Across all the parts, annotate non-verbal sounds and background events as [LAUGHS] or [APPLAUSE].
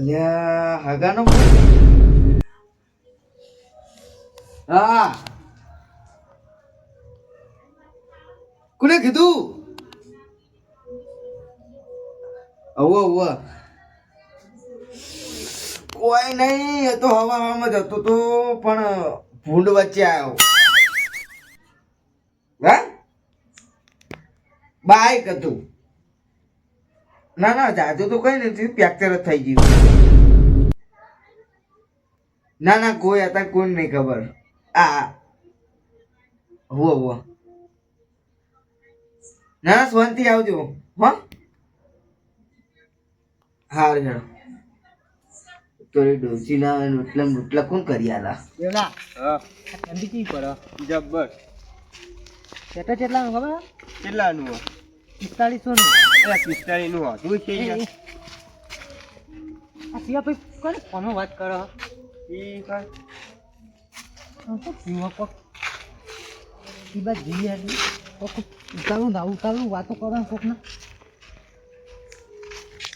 અલ્યા હગાનો? હા. કોને કીધું? અવો અવો કોઈ નહીં, એ તો હવામાં જતો તો, પણ ભૂંડ વચ્ચે આવ્યો. હે? બાઈક હતું. ના ના જાજુ તો કઈ નથી. ફ્રેક્ચર જ થઈ ગયું. ના ના કોઈ હતા કોઈ નહીં ખબર. આ હુઓ હુઓ ના ના શાંતિ આવજો. હો? હાર હેડો તો એ ડોસીના રોટલા રોટલા કોણ કરી આલા બેવડા હા. ઠંડી કી પડ? જબ્બર. કેટલા કેટલાનું ખબર? કેટલાનું? હો? પિસ્તાળીસો નું એ પિસ્તાળીનું હતું છે આ સિયા ભાઈ કોને ફોનમાં વાત કરો? ઈ બાદ જઈએ ઉતારું ના ઉતારું વાતો કરો ને કોક ના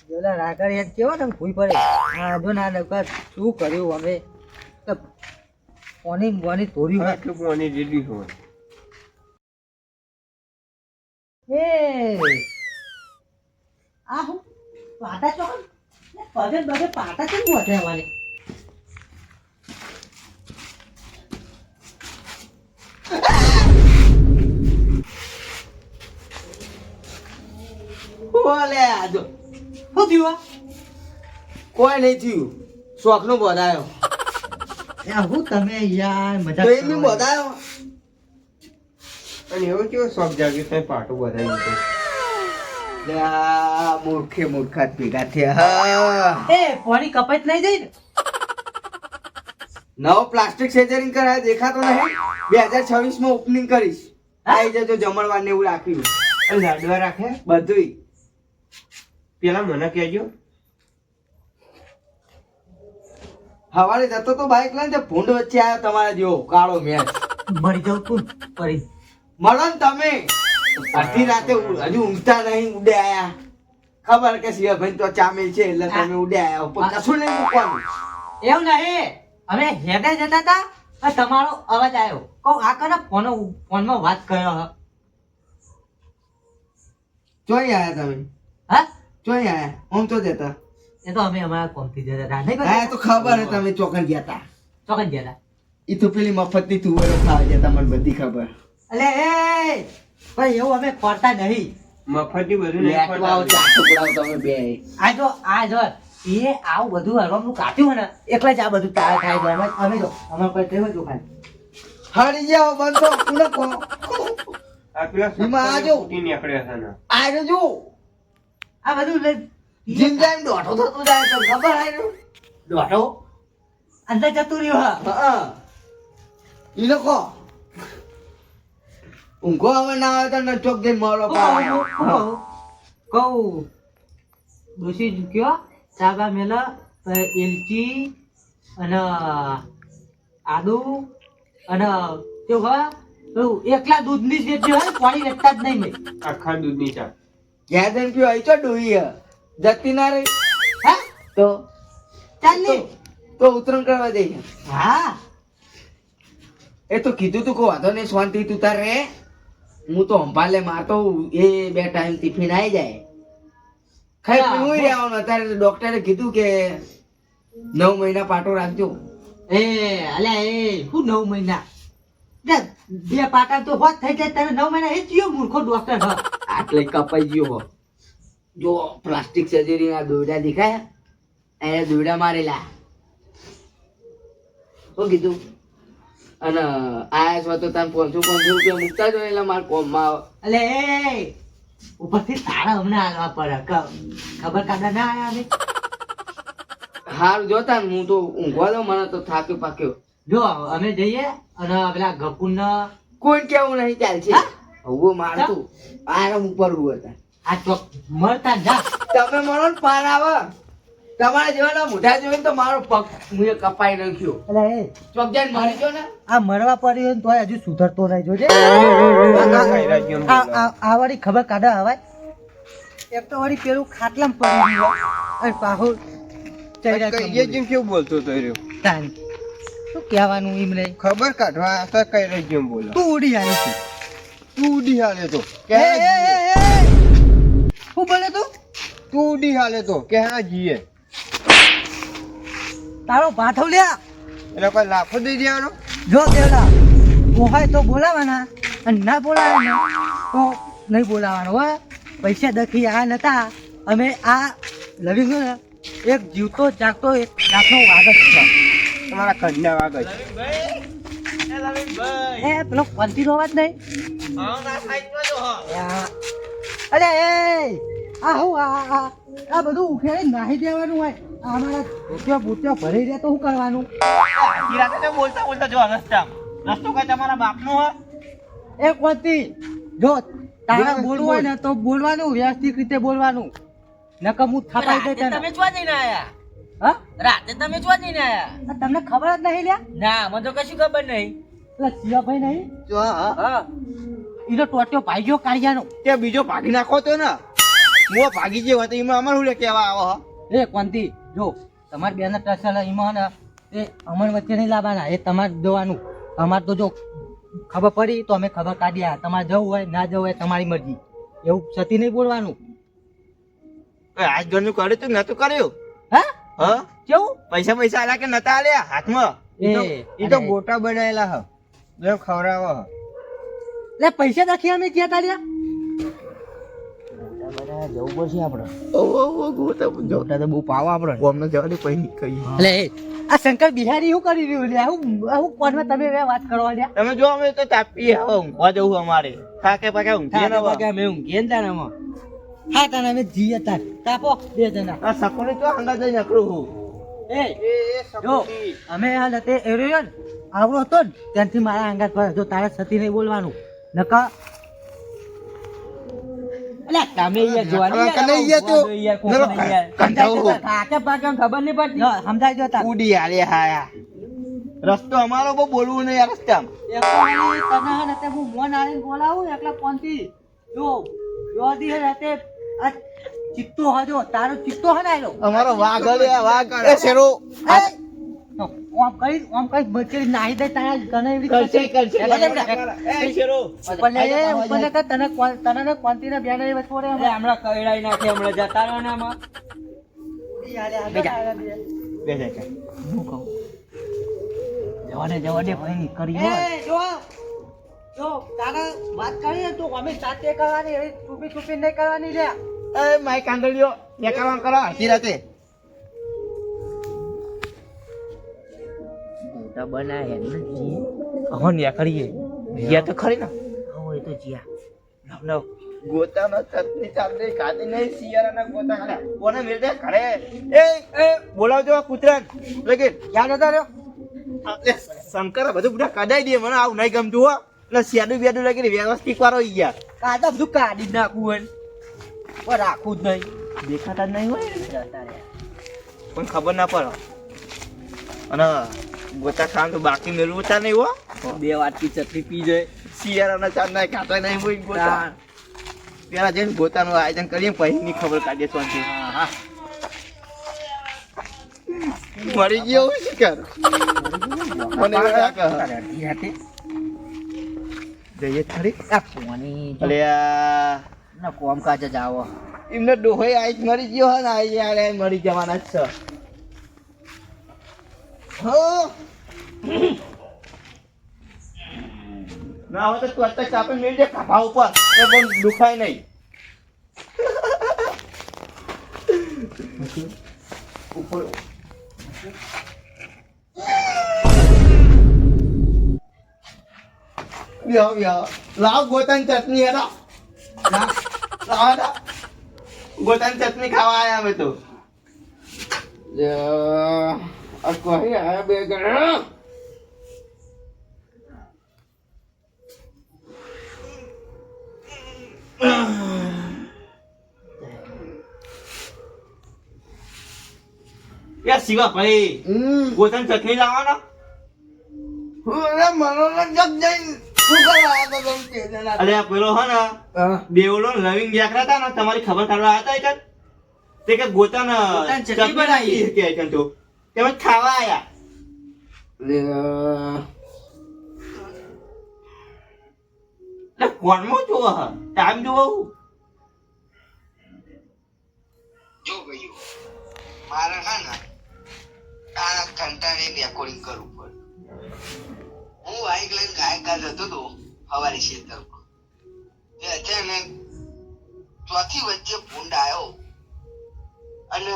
જોલા રાગર યાદ કેવો ને ભૂઈ પડે? હા જો ના નકા શું કર્યું અમે તો આટલું પાણી રેડી હોય. એ આ હું પાટા ચોકન પગે બગે પાટા કેમ બોટે વાલે ઓલે આજો શું થયું કોઈ નહીં થયું. શોખનું બોધાયો હું તમે યાર મજા બોધાયો અને એવો કેવો શોખ જાગ્યો તમે પાટું બધાય દીધું મૂર્ખે મૂર્ખા ભેગા થયા. એ પોણી કપાઈ નહીં જાય ને? નવો પ્લાસ્ટિક સર્જરી કરાય દેખાતો નહીં. બે હજાર છવ્વીસમાં ઓપનિંગ કરીશ આવી જજો જમણવાર ને એવું રાખ્યું. લાડવા રાખે બધુંય. પેલા મને કહેજો. હવારે જતો તો બાઇક લઈને ભૂંડ વચ્ચે આવ્યો તમારા જેવો કાળો મેચ. મરી જાવ તું પડી મળો તમે. અડધી રાતે હજુ ઊંઘતા નહીં ઉડે આયા. ખબર કે શિવાભાઈ તો ચામેલ છે એટલે તમે ઉડે આયા પણ કશું નહીં મૂકવાનું. એવું નહીં. અમે હેડે જતા હતા તમારો અવાજ આવ્યો. કહું આ કને ફોન ફોનમાં વાત કર્યો હ? ચોઈ આયા તમે? હા? ચોઈ આયા? હું તો જતા. એ તો અમે અમારા કોમથી જતા હતા. નહીં હા તો ખબર હે તમે ચોકન ગયા હતા ચોકન ગયા હતા એ તો પેલી મફતની તુવેરો ખાવા જતા મને બધી ખબર. અલે એ ભાઈ એવું અમે કરતા નહીં. મફતી બધું નહીં આવો, ટુકડાઓ તમે બે. આ જો આ જો એ આવું બધું હરવાનું કાપ્યું હોય ને એટલે જ આ બધું તાર થાય છે. અમે અમે જો અમારે કોઈ થયું હતું ખાલી હરી જાઓ બંધો કુને કો આ પેલા નીકળ્યા ને. બધું લઈ- દોઢો થતો જાય તો ખબર આયરો દોઢો? અંદર જતું રહ્યું હા હા. ઈ લોકો ઊંઘો હવે ના આવે તો ચોક જઈને મોડો કહું. ડોસી ઝૂક્યો સાગા મેલા એલચી અને આદુ અને તો એકલા દૂધની જ વેચી હોય પાણી વેચતા જ નહીં મેં આખા દૂધની ચા ઘેર જઈને પીવો અહીં છો ડોહી જતી ના રહી. હા? તો? ચાલ તો? ઉતરણ કરવા જઈએ હા. એ તો કીધું તું કો વાંધો નહીં શાંતિ તું તાર રે. હું તો અંભાલે મારતો એ બે ટાઈમ ટિફિન આવી જાય. ખાઈ પીને રહેવાનું. અત્યારે ડોક્ટરે કીધું કે નવ મહિના પાટો રાખજો. એ અલ્યા એ શું નવ મહિના? બે પાટા તો હોત થઈ જાય તારે નવ મહિના એ ચિયો મૂર્ખો ડોક્ટર આટલે કપાઈ ગયો હો. જો પ્લાસ્ટિક સર્જરી ના દોરડા દેખાયા એને દોરડા મારેલા. શું કીધું? અને આયા છો તો તમે પાંચસો પાંચસો રૂપિયા મૂકતા જો એટલે મારા કોમમાં આવે. અલે એ ઉપરથી તારા અમને આલવા પડે. ખબર કાઢા ના આયા અમે હારું જોતા ને હું તો ઊંઘવા દો મને તો થાક્યો પાક્યો. જો અમે જઈએ અને પેલા ગપુન કોઈ કેવું નહીં ચાલશે? હવે મારતું આરામ ઉપર ઊભો હતા આ ચોક મળતા જા. તમે મળો ને પાર આવે. તમારા જેવાના મોઢા જોઈને તો મારો પગ મુએ કપાઈ નાખ્યો. એટલે એ. ચોકજાન મારી ગયો ને? આ મરવા પડ્યો ને તોય હજુ સુધરતો નહીં જોજે. આ આ આ વાળી ખબર કાઢા હવાય એક તો વાળી પેલું ખાટલામાં પડી ગયો અને ચડ્યા કઈ ચંબુલી. જેમ કેવું બોલતો તો રહ્યો? તાન. શું કહેવાનું એમને ખબર કાઢવા તો કઈ રહ્યો જેમ બોલો. તું ઉડી હાલે છે. તું ઉડી હાલે તો. કે. શું બોલે તું? તું ઉડી હાલે તો. કે હા જીએ? તારો ભાથો લ્યા એટલે કોઈ લાફો દઈ દેવાનો? જો દેવડા હોય તો બોલાવાના અને ના બોલાવે તો નહીં બોલાવાનો હો. પૈસા દખી આ નતા. અમે આ લવિંગ એક જીવતો જાગતો એક જાતનો વાગત છે. તમારા ઘરના વાગત એ પેલો પંથી નો વાત નહીં? અરે એ આ હું આ આ બધું ઉખેડી નાહી દેવાનું હોય. અમારા ભૂત્યો ભૂત્યો ભરી રહ્યા તો શું કરવાનું? બોલતા બોલતા જો રસ્તા રસ્તો કઈ તમારા બાપનો હોય? એ કોતી જો તારે બોલવું હોય ને તો બોલવાનું વ્યવસ્થિત રીતે બોલવાનું. નકર હું થાપાઈ તમે ચો જઈને આયા? હા? રાતે તમે જઈને આયા? તમને ખબર જ નહીં લ્યા? ના મને તો કશું ખબર નહીં. સિયાભાઈ નહીં? જો હા હા. ઈનો ટોટ્યો ભાઈ ગયો કાઢિયાનો તે બીજો ભાગી નાખો તો ને. હું ભાગી ગયો હતો એમાં અમારું શું લે કેવા આવો હે? કોંતી જો તમારે બેના ટસલ ઈમાં એ અમર વચ્ચે નહીં લાવવાના એ તમારે જોવાનું. અમારે તો જો ખબર પડી તો અમે ખબર કાઢ્યા તમારે જવું હોય ના જવું હોય તમારી મરજી. એવું સતી નહીં બોલવાનું. આજ ઘરનું કર્યું તું નતું કર્યું? હા? હા? કેવું? પૈસા પૈસા આલ્યા કે નતા આલ્યા? હાથમાં? એ એ, તો ગોટા બનાયેલા હ. ખવડાવો હ. લે પૈસા નાખી અમે ક્યાં તાર્યા આવડો હતો ને ત્યાંથી મારા અંગાત પર જો તારે સતી નહીં બોલવાનું નકા તમે યાર તો? કંટાળો. પાકે ખબર નહીં પડતી. ઉડી આલે હાયા રસ્તો અમારો બહુ બોલવું નહીં આ રસ્તામાં. તને હે હું મોન આવીને બોલાવું એકલા ફોનથી? જો જો દી હે આ ચિત્તો હજો તારો ચિત્તો હે ને આયલો? અમારો વાઘ વાઘ. શેરો ઓમ કરી કરી નાહી દે તારા તને એવી કરશે કરશે એ શેરો. ઉપર એ, ઉપર લે તને તને ને બેને એ વચ્ચે પડે અરે, કઈડાઈ નાખે હમણાં જતા રહો ને આમાં. બે જાય હું કહું? જવા દે ભાઈ કરી જો જો તારે વાત કરીએ તો અમે સાથે કરવાની એવી ચૂપી નહીં કરવાની લે એ માય કાંદળીઓ કરવા કરો આખી રાતે. મોટા બનાય ને હવે ન્યા કરીએ જીયા તો ખરી ને? હવે તો જીયા નવ ગોતાનો ચટણી ચાટણી ખાધી નહીં શિયાળાના ગોતા ખાધા. કોને મેળ દે ઘરે. એ એ બોલાવજો આ કૂતરાને. લગે યાદ હતા રહ્યો? એ શંકર બધું બધા કઢાઈ દે મને આવું નહીં ગમતું હો. એટલે શેડું બેડું લાગી વ્યવસ્થિત વાળો ગયા. કાઢા બધું કાઢી નાખવું હોય. પણ રાખવું જ નહીં. દેખાતા જ નહીં હોય પણ ખબર ના પડે. અને ગોતા ખાવાનું તો બાકી મેળવું ચા નહીં હો. બે વાટકી ચટણી પી જાય. શિયાળાના ચા ના ખાતા નહીં હોય ગોતા પેલા જઈને ગોતાનું આયોજન કરીએ પછી ની ખબર કાઢીએ શાંતિ. મરી ગયો હું શું કર? મને. જઈએ ખરી આ ના કોમકાજ જ આવો. એમને ડોહે આઈ મરી ગયો હે ને આઈ મરી જવાના જ છે. ના હવે તો તું અત્યારે ચાપે મેળ દે ખાભા ઉપર. એ પણ દુખાય નહીં. ઉપર લ્યો લ્યો લાવ ગોતાની ચટણી હેડા. લાવ હેડા. ગોતાની ચટણી ખાવા આયા અમે તો. લ્યો, આ બે ગણા. યાર શિવા ભાઈ ગોતાની ચટણી લાવવાના મનોરંજક આવ્યા હતા તમે અરે આ પેલો હે ને દેવલો ને લવિંગ જાકરા હતા ને તમારી ખબર કાઢવા આવ્યા હતા તે કે ગોતન ગોતાન ચટણી બનાવી. કે તો? તેમાં ખાવા આયા. લે, કોણમાં જોવો હ ટાઈમ જોવો જો ભાઈઓ મારે હા ને આ કંટાળે રેકોર્ડિંગ કરવું પડે. હું બાઇક લઈને ગાયકા જતો હતો સવારે ખેતરમાં તે અચાનક ચોથી વચ્ચે ભૂંડ આવ્યો. અને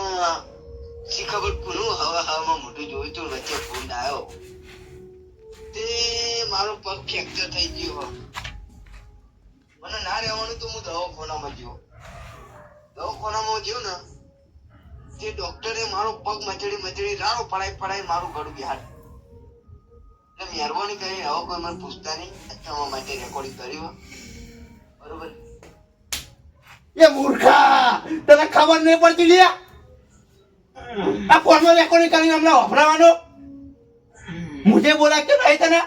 શી કોનું હવા હવામાં મોઢું જોયું તું? વચ્ચે ફોન આવ્યો. તે મારો પગ ફ્રેક્ચર થઈ ગયો. મને ના રહેવાનું તો હું દવાખાનામાં ગયો. દવાખાનામાં ગયો ને, તે ડોક્ટરે મારો પગ મચડી મચડી રાડો પડાઈ પડાઈ મારું ગળું બિહાર એટલે મહેરબાની કરી હવે કોઈ મને પૂછતા નહીં. તમારા માટે રેકોર્ડિંગ કર્યું બરોબર? એ મૂર્ખા, તને ખબર નહીં પડતી લ્યા? આ ફોનમાં રેકોર્ડિંગ કરીને અમને વફરાવાનો મુજે બોલા કે ભાઈ તને?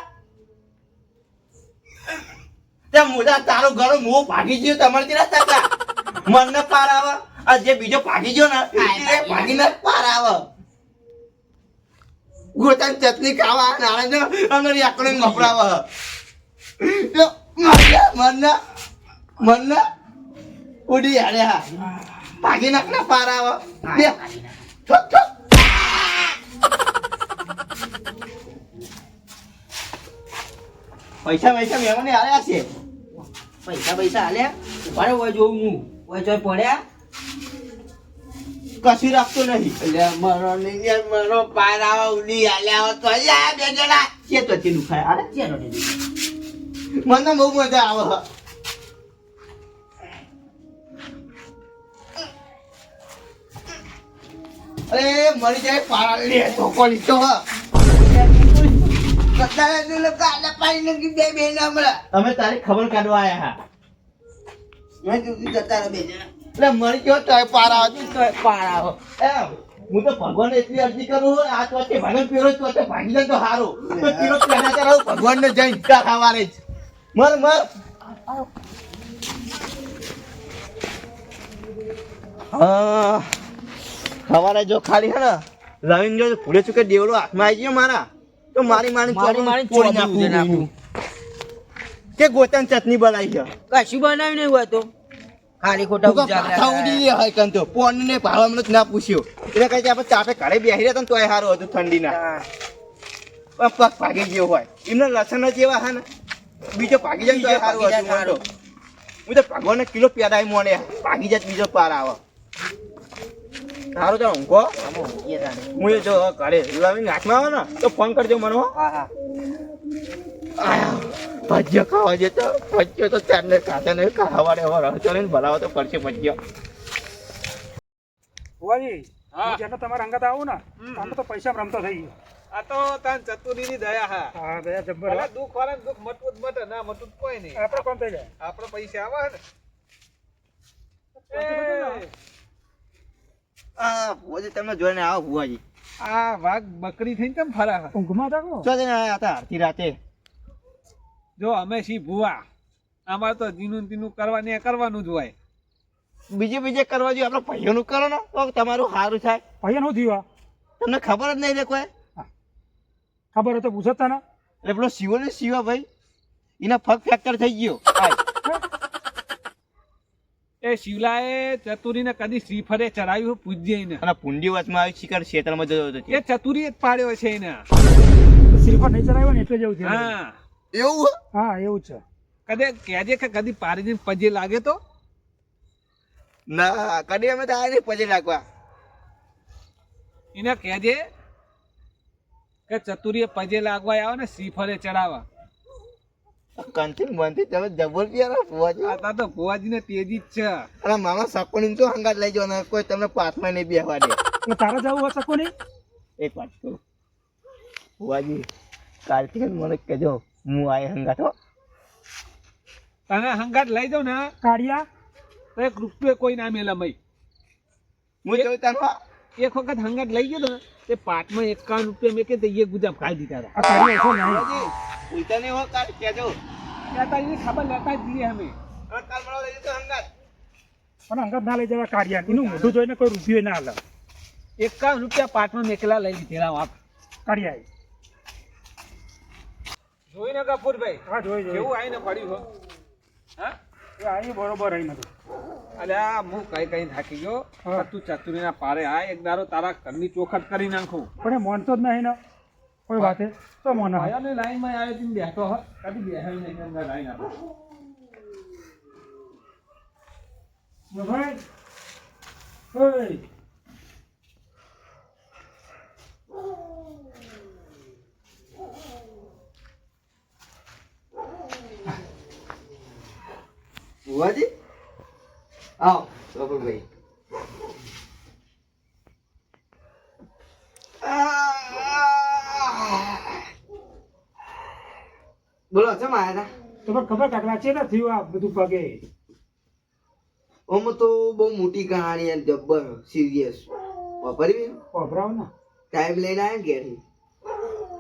તે મુદા તારો ઘર મો ભાગી ગયો તમારે ત્યાં તાકા મનને પાર આવે. આ જે બીજો ભાગી ગયો ને ભાગીને પાર આવે. ગોતાન ચટણી ખાવા નાળે અને રેકોર્ડિંગ વફરાવે મનને મનને ઉડી હાડ્યા ભાગી નાખ ને પાર આવે. પૈસા પૈસા મેમને આલ્યા છે. પૈસા પૈસા આલ્યા? ઉભારે હોય જોઉં હું. હોય જોઈ પડ્યા? કશું રાખતો નહીં એટલે મારો ને યાર મારો પાર આવા, ઉડી આલ્યા હોત યાર બે જણા. કે તો તેનું દુખાય અરે ને મને બહુ મજા આવે. અરે મરી જાય કતારે તું લોકો આડા પાડી નાખી બે બે ના અમે તારી ખબર કાઢવા આયા હા. મેં તું જતા બે એટલે મરી ગયો તો પાર તો પાર એમ હું તો ભગવાન એટલી અરજી કરું આ તો વચ્ચે ભગવાન પીરો તો વચ્ચે ભાગી જાય તો સારું તો પીરો પહેલા તો ભગવાન ને જઈ કા ખાવાને જ. મર મર. હા. સવારે જો ખાલી હે ને રવિન્દ્ર જો ભૂલે ચૂકે દેવલો હાથમાં આવી ગયો મારા. તો મારી મારી મારી મારી ચોરી નાખું કે ગોતન ચટણી બનાવી છે? કશું બનાવ્યું નહીં હોય તો. ખાલી ખોટા ઉજાગરા ઉડી હોય કંતો. પોન ને ભાડવા જ ના પૂછ્યો. એટલે કઈ આપણે ચાપે ઘરે બેસી રહ્યા તોય સારું હતું ઠંડીના. પણ પગ ભાગી ગયો હોય. એમને લસણ જ એવા હા ને બીજો ભાગી જાય તોય સારું હતું. હું તો. ભગવાનને કિલો પેદાય મોડે. ભાગી જાય બીજો પાર આવે. સારું તો ઊંઘો હું? એ જો ઘરે લાવીને હાથમાં આવે ને તો ફોન કરજો મને હો. હા હા. આયા, ભજીયા ખાવા તો ત્યારને ખાતા નહીં ખાવાડે હવે રહતો ને ભલાવો તો પડશે ભજીયો. ભુવાજી હું. જેનો તમારા અંગત આવું ને તમે તો પૈસા રમતો થઈ ગયો. આ તો તાન ચતુરીની દયા હા. હા દયા જબ્બર ભલે દુખ વાળા દુઃખ મટવું જ મટે ના મટવું કોઈ નહીં. આપણે કોણ થઈ જાય? આપણે પૈસા આવે ને. આ ભુવાજી તમને જોઈને આવો ભુવાજી. આ વાઘ બકરી થઈને કેમ ફરા ઊંઘમાં હતા કો? જઈને આયા હતા અડધી રાતે. જો અમે સી ભુવા. અમારે તો જીનું તીનું કરવા ને કરવાનું જ હોય. બીજે બીજે કરવા જોઈએ આપણે ભાઈઓનું કરો ને. તો તમારું સારું થાય. ભાઈઓનું થયું તમને ખબર જ નહીં રે કોઈ? ખબર હોય તો પૂછતા ને એટલે પેલો શિવો ને શિવા ભાઈ. એના પગ ફેક્ટર થઈ ગયો. એ શિવલાએ ચતુરીને કદી શ્રીફળે ચડાવ્યું પૂજ્ય ને અને પુંડી વચમાં આવી શિકાર ક્ષેત્રમાં જતો હતો એ ચતુરી જ પાડ્યો છે એને. શ્રીફળ નહીં ચડાવ્યો ને એટલે જવું થયું. હા. એવું હા? એવું છે. કદે કહેજે કે કદી પારીને પજે લાગે તો? ના કદી અમે તો આ નહીં પછી નાખવા. એને કહેજે કે ચતુરીએ પજે લાગવા આવે ને શ્રીફળે ચડાવવા. કંથી મનથી તમે જબર પ્યારા ભુવાજી આતા તો ભુવાજીને તેજી જ છે. અરે મામા સકોની તો હંગાત લઈ જવાના કોઈ તમને પાથમાં નહીં બેહવા દે. તારે જવું હોય સકોની એક વાત કહું ફુવાજી કાલથી મને કહેજો હું આય હંગાત હો. તને હંગાત લઈ જાઉં ને કાઢિયા તો એક રૂપિયો કોઈ ના મેલા મય. હું જોઉં તારો એક વખત હંગાત લઈ ગયો ને તે પાટમાં એકાવન રૂપિયા મેં કે તે. એ ગુજાબ ખાઈ દીધા હતા છે નહીં હો કાલ કહેજો. તારી ખબર લેતા જ જઈએ અમે. કાલ મળવા લઈ જજો હંગાત. અને અંગત ના લઈ જવા કાઢ્યા. એનું મોઢું જોઈને કોઈ રૂપિયો ના હાલ એકાવન રૂપિયા પાટમાં મેકલા લઈ લીધેલા વાપ કાઢ્યા જોઈને કપૂરભાઈ હા જોઈ જોઈ. એવું આવીને પડ્યું હો? હા? એ આવી બરોબર આવી નથી અલ્યા હું કઈ કઈ થાકી ગયો. તું તું ચતુરીના પારે આ એક દારો તારા ઘરની ચોખટ કરી નાખું. પણ એ મોનતો જ નહીં ને. કોઈ વાતે તો મોન આયાને લાઈનમાં આવ્યો તીને બેઠો હો કદી બેહાઈ નહીં અંદર લાઈન આપો ભાઈ ઓય ભુવાજી આવો કપૂરભાઈ બોલો ચમ આયા હતા તો ખબર કાકડા છે ને થયું આ બધું પગે. ઓમ તો બહુ મોટી કહાણી અને જબ્બર સિરિયસ વાપરવી વાપરાવ ને. ટાઈમ લઈને આવ્યા ઘેરથી.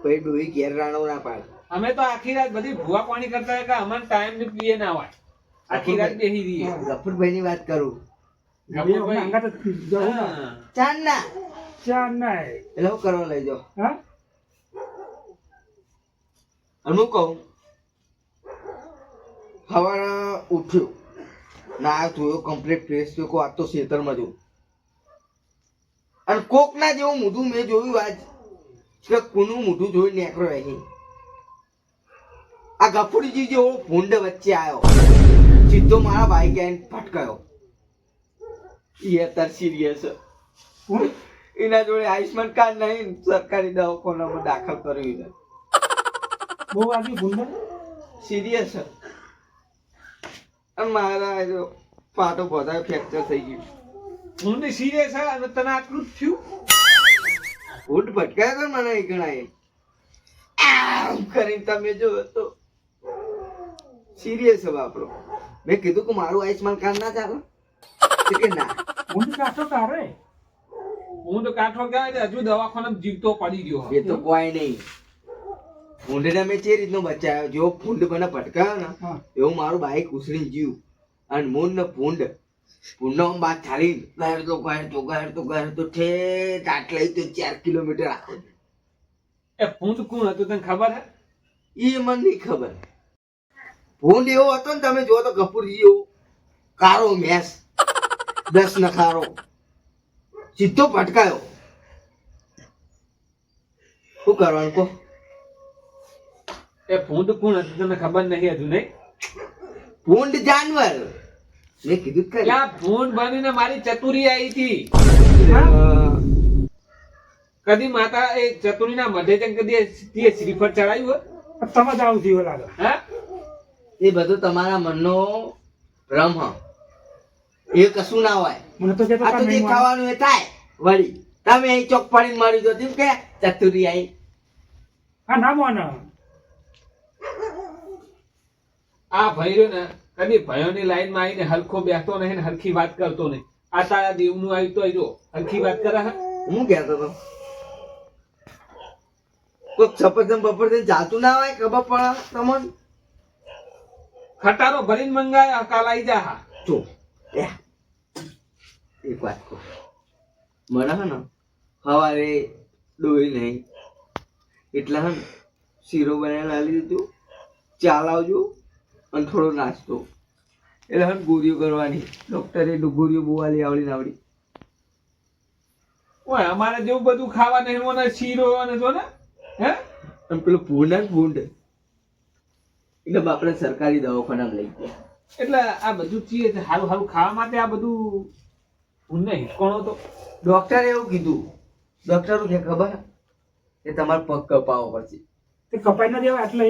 પછી ડોહી ઘેર રાણો ના પાડે. અમે તો આખી રાત બધી ભૂવા પાણી કરતા હતા કે અમને ટાઈમ ને પીએ ના હોય. આખી રાત બેસી રહીએ. ગફુરભાઈ ની વાત કરું. ગફુરભાઈ. અંગત જ જવું ને હા. ચાંદ ના ચાર ના એટલે હું કરવા લઈ જાઓ હા? અને કહું, સવારે ઉઠ્યો. ના જોયો કમ્પ્લીટ ફ્રેશ થયો કોઈ આજ તો ખેતરમાં જોયું અને કોક ના જેવું મોઢું મેં જોયું આજ, કે કોનું મોઢું જોઈ નેકરો અહીં. આ ગફુરજી જેવો ભૂંડ વચ્ચે આવ્યો. સીધો મારા ભાઈ ગયા ફટકાયો એ અત્યારે સિરિયસ એના જોડે આયુષ્માન કાર્ડ નહીં, સરકારી દવાખાનામાં દાખલ કર્યું છે. બહુ વાગ્યું ભૂંડર સિરિયસ મારા જો પાટો બધા ફ્રેક્ચર થઈ ગયું ઊંડી સિરિયસ અને તને આટલું જ થયું? ઊંટ ભટકાય તો મને એ ગણાય આમ કરીને તમે જો તો. સિરિયસ હવે આપણો મેં કીધું કે મારું આયુષ્માન કાર્ડ ના ચાલે. કે ના. ભૂંડ કાઢો તારે. હું તો કાઠો ગયા ને હજુ દવાખાને જીવતો પડી ગયો. એ તો કોઈ નહીં. ભૂંડને મેં જે રીતનો બચાવ્યો? જો ભૂંડ મને ભટકાયો ને એવું મારું બાઈક ઉછળી ગયું. અને મૂન ને ભૂંડનો આમ બાદ ચાલી ગયો તો ગયો તો તો ગયો તો ઠેઠ આટલે તો ચાર કિલોમીટર આખો એ ભૂંડ કોણ હતું તને ખબર હે? એ મને નહીં ખબર. ભૂંડ એવો હતો ને તમે જો તો કપૂરજી એવો કારો મેસ દસ નખારો સીધો ભટકાયો. શું કરવાનું કહો? એ ભૂંડ કોણ હતું તમને ખબર નહીં હતું નહીં? ભૂંડ જાનવર. મેં કીધું કે. ત્યાં ભૂંડ બનીને મારી ચતુરી આવી હતી? કદી માતા એ ચતુરીના મઢે કદી શ્રીફળ ચડાવ્યું હોય? તમે જ આવું થયું લાગે. હે? એ બધું તમારા મનનો ભ્રમ એ કશું ના હોય. મને તો આ તો એ થાય. વળી તમે અહીં ચોક પાડીને મારી દો કે ચતુરી આઈ હા ના મોન. આ ભૈરો ને કદી ભયોની લાઈનમાં આવીને હરખો બેસતો નહીં ને હરખી વાત કરતો નહીં. આ તારા દેવનું આવ્યું તો જો હરખી વાત કરે હું? કહેતો હતો? કોઈક સફરજન બફરજન જાતું ના હોય ખબર પડે તમને? ખટારો ભરીને મંગાય કાલ આવી જા હા. જો એક વાત કહું. મને હે ને સવારે ડોઈ નહીં એટલે હે ને શીરો બનાવીને લાવી દીધું. ચા લાવજો અને થોડો નાસ્તો. એટલે હવે ગોરીઓ કરવાની. ડોક્ટરે ગોરીઓ બોવાલી આવડી આવડી. ઓય અમારે જેવું બધું ખાવા નહીં મને શીરો અને જો ને? હે? અને પેલો ભૂંડ ને ભૂંડ. એટલે આપણે સરકારી દવાખાનામાં લઈ ગયા. એટલે આ બધું છે. સારું સારું ખાવા માટે આ બધું હું નહીં કોણ તો. ડોક્ટરે એવું કીધું. ડૉક્ટરું કે ખબર કે તમારે પગ કપાવો પડશે. તે કપાઈ ના દેવા એટલે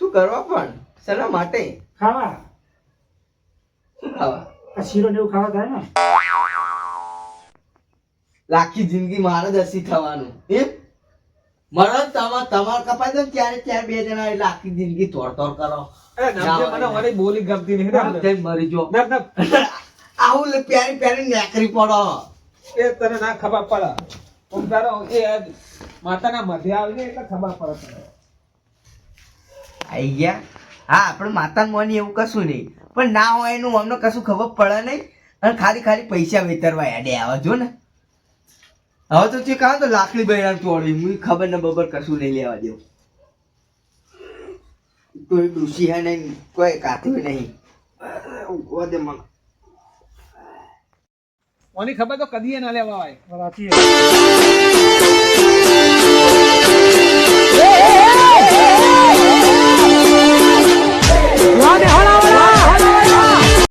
શું કરવા પણ? શેના માટે? ખાવા. શું ખાવા? આ શીરો ને એવું ખાવા થાય ને. લાખી જિંદગી મારે જ હસી થવાનું એમ મરો તમાર તમાર કપાઈ દો ત્યારે ત્યારે બે જણા એટલે આખી જિંદગી તોડ તોડ કરો. મને બોલી ગમતી નહીં મરી જો. [LAUGHS] આવું લે પ્યારી પ્યારી નેકરી પડો. એ તને ના ખબર પડે. તારો એ આ માતાના મધ્ય આવજે એટલે ખબર પડે આઈ ગયા. હા આપણે માતા મોની એવું કશું નહીં. પણ ના હોય એનું અમને કશું ખબર પડે નહીં. અને ખાલી ખાલી પૈસા વેતરવા એડે આવે જો ને. હવે તો તે કહો તો લાકડી બહેરા તોડી મને ખબર ને બબર કશું નહીં લેવા દેવું. કોઈ ડૂસી હે નહીં કોઈ કાતું નહીં. ઊભો દે મને. ઓની ખબર તો કદી ના લેવા આવે રાતી Lá de rola